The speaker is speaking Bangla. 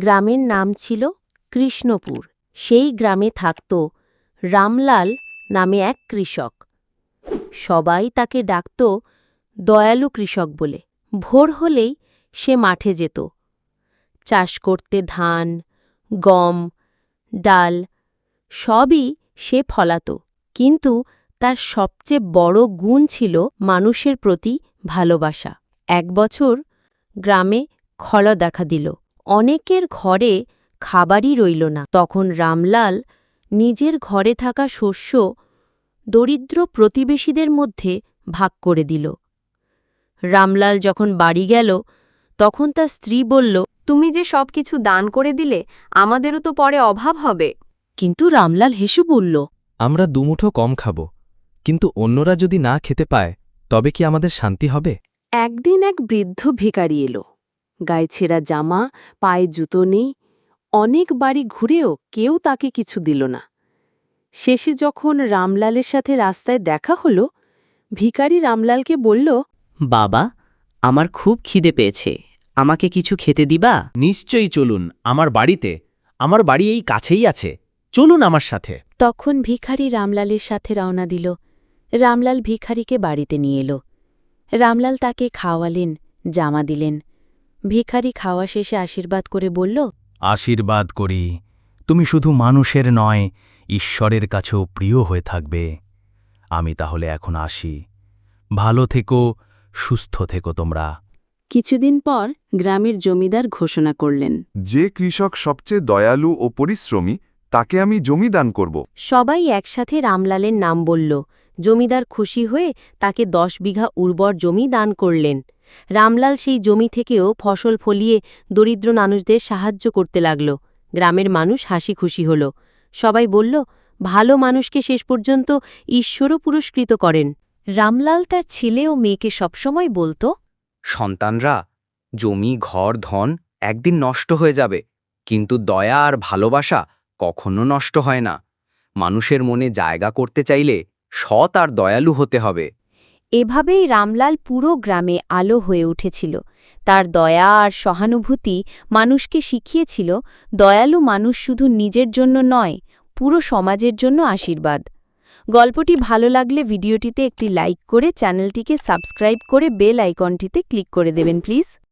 গ্রামের নাম ছিল কৃষ্ণপুর। সেই গ্রামে থাকত রামলাল নামে এক কৃষক। সবাই তাকে ডাকত দয়ালু কৃষক বলে। ভোর হলেই সে মাঠে যেত। চাষ করতে ধান, গম, ডাল সবই সে ফলাত। কিন্তু তার সবচেয়ে বড় গুণ ছিল মানুষের প্রতি ভালোবাসা। এক বছর গ্রামে খলা দেখা দিল। অনেকের ঘরে খাবারই রইল না। তখন রামলাল নিজের ঘরে থাকা শস্য দরিদ্র প্রতিবেশীদের মধ্যে ভাগ করে দিল। রামলাল যখন বাড়ি গেল তখন তার স্ত্রী বলল তুমি যে সব কিছু দান করে দিলে আমাদেরও তো পরে অভাব হবে। কিন্তু রামলাল হেসে বলল আমরা দুমুঠো কম খাব কিন্তু অন্যরা যদি না খেতে পায় তবে কি আমাদের শান্তি হবে? একদিন এক বৃদ্ধ ভিখারি এলো। গায়ে ছেঁড়া জামা পায়ে জুতো নেই। অনেক বাড়ি ঘুরেও কেউ তাকে কিছু দিল না। শেষে যখন রামলালের সাথে রাস্তায় দেখা হল ভিখারি রামলালকে বলল বাবা আমার খুব খিদে পেয়েছে। আমাকে কিছু খেতে দিবা? নিশ্চয়ই চলুন আমার বাড়িতে। আমার বাড়ি এই কাছেই আছে। চলুন আমার সাথে। তখন ভিখারি রামলালের সাথে রওনা দিল। রামলাল ভিখারিকে বাড়িতে নিয়ে এলো। রামলাল তাকে খাওয়ালেন জামা দিলেন। ভিখারি খাওয়া শেষে আশীর্বাদ করে বলল আশীর্বাদ করি। তুমি শুধু মানুষের নয় ঈশ্বরের কাছেও প্রিয় হয়ে থাকবে। আমি তাহলে এখন আসি। ভালো থেকো সুস্থ থেকো তোমরা। কিছুদিন পর গ্রামের জমিদার ঘোষণা করলেন যে কৃষক সবচেয়ে দয়ালু ও পরিশ্রমী তাকে আমি জমি দান করব। সবাই একসাথে রামলালের নাম বলল জমিদার খুশি হয়ে তাকে দশ বিঘা উর্বর জমি দান করলেন। রামলাল সেই জমি থেকেও ফসল ফলিয়ে দরিদ্র মানুষদের সাহায্য করতে লাগল। গ্রামের মানুষ হাসি খুশি হল। সবাই বলল, ভালো মানুষকে শেষ পর্যন্ত ঈশ্বরও পুরস্কৃত করেন। রামলাল তার ছেলে ও মেয়েকে সবসময় বলতো, সন্তানরা, জমি, ঘর, ধন একদিন নষ্ট হয়ে যাবে, কিন্তু দয়া আর ভালোবাসা কখনো নষ্ট হয় না। মানুষের মনে জায়গা করতে চাইলে সৎ আর দয়ালু হতে হবে। এভাবেই রামলাল পুরো গ্রামে আলো হয়ে উঠেছিল। তার দয়া আর সহানুভূতি মানুষকে শিখিয়েছিল, দয়ালু মানুষ শুধু নিজের জন্য নয়, পুরো সমাজের জন্য আশীর্বাদ। গল্পটি ভালো লাগলে ভিডিওটিতে একটি লাইক করে চ্যানেলটিকে সাবস্ক্রাইব করে বেল আইকনটিতে ক্লিক করে দেবেন, প্লিজ।